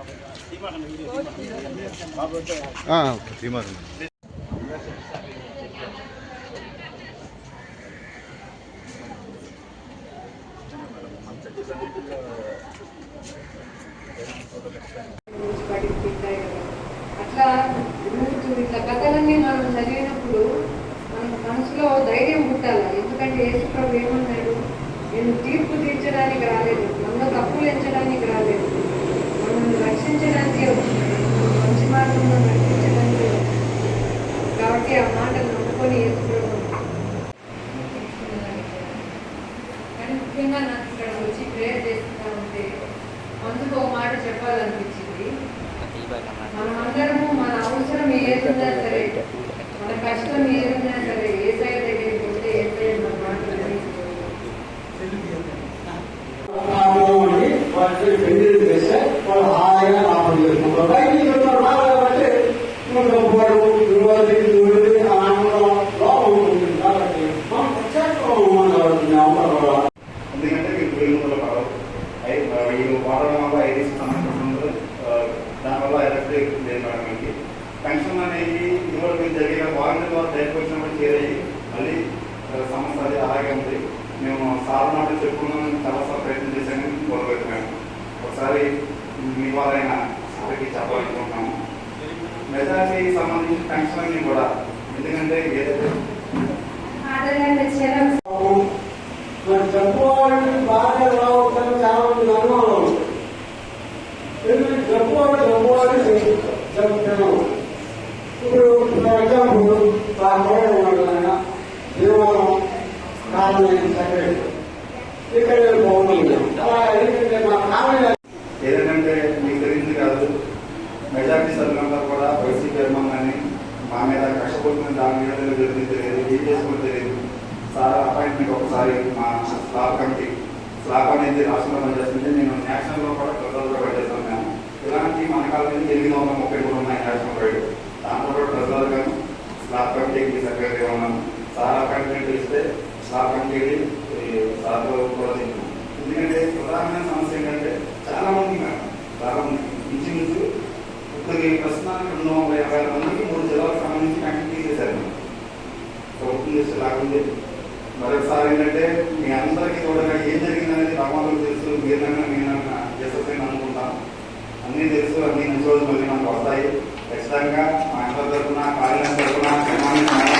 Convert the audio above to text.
Okay అట్లా ఇట్లా కథలన్నీ మనం చదివినప్పుడు మన మనసులో ధైర్యం పుట్టాలి ఎందుకంటే యేసు ప్రభు ఏమన్నాడు? నేను తీర్పు తీర్చడానికి రాలేదు మనలో తప్పులు ఎంచడానికి రాలేదు. ప్రభు కానీ ముఖ్యంగా నాకు ఇక్కడ వచ్చి ప్రేయర్ చేస్తున్నా ఉంటే అందుకు ఒక మాట చెప్పాలనిపించింది. మనమందరము మన అవసరం ఏదున్నా ఎందుకంటే కాలం వెలుగులో ఈ వాడడం వల్ల ఐరిస్ సంబంధించిన దానివల్ల ఎలక్ట్రిక్ లేదు మేడం మీకు పెన్షన్ అనేది ఇదివరకు జరిగిన వారంటీ ద్వారా బయటకు వచ్చినప్పుడు చేరాయి మళ్ళీ సమస్య అది అలాగే ఉంది మేము సార్ మాట చెప్పుకున్నాం చాలాసార్లు ప్రయత్నం చేశాను గొడవలేదు మేము ఒకసారి మీ వాళ్ళైనా సార్కి చెప్పాలనుకుంటున్నాము మెజార్టీ సంబంధించిన పెన్షన్ అన్ని కూడా ఎందుకంటే ఏదైతే మరి చెప్పుకోవాలంటే బాగా రావద్దని చాలా మంది అనుమానం ఉంది ఎందుకంటే చెప్పుకోవాలి చెప్పుకోవాలి ఇప్పుడు ఎగ్జాంపుల్ ఆ కోడ ఉన్నాడు దేవాలయం కాలనీ సెక్రటరీ ఇక్కడ నేను అలా ఎందుకంటే మా కాలనీ ఏదంటే మీ గురించి కాదు మెజార్టీ సభ్యులందరూ కూడా వైసీపీ అభిమానాన్ని మా మీద కష్టపడుతున్న దాని మీద జరిగింది తెలియదు ఏం చేసుకోవడం తెలియదు. సార్ అపాయింట్మెంట్ ఒకసారి మా స్లాబ్ కమిటీ స్లాబ్ అనేది రాష్ట్రంలో పనిచేస్తుంది. నేను నేషనల్లో కూడా ట్రెజర్లో పనిచేస్తాను. మేము ఇలాంటి మన కాలం ఇస్తే స్లాబ్ కమిటీకి సార్ కూడా ఎందుకంటే ప్రధానమైన సమస్య ఏంటంటే చాలా మంది మేడం చాలా మంది ఇంచుమించు ఇప్పుడు ప్రస్తుతానికి రెండు వందల యాభై మందికి మూడు జిల్లాలకు సంబంధించి కంటిన్యూ తీసేశారు ప్రభుత్వం చేసే లాగుంది మరొకసారి ఏంటంటే మీ అందరికీ కూడా ఏం జరిగిందనేది భగవంతుడు తెలుసు. మీరన్నా నేనన్నా చేసేసని అనుకుంటాం. అన్నీ తెలుసు అన్ని మంచి రోజులు మళ్ళీ మనకు వస్తాయి. ఖచ్చితంగా మా అందరి తరఫున కార్యాలయం తరఫున తరఫున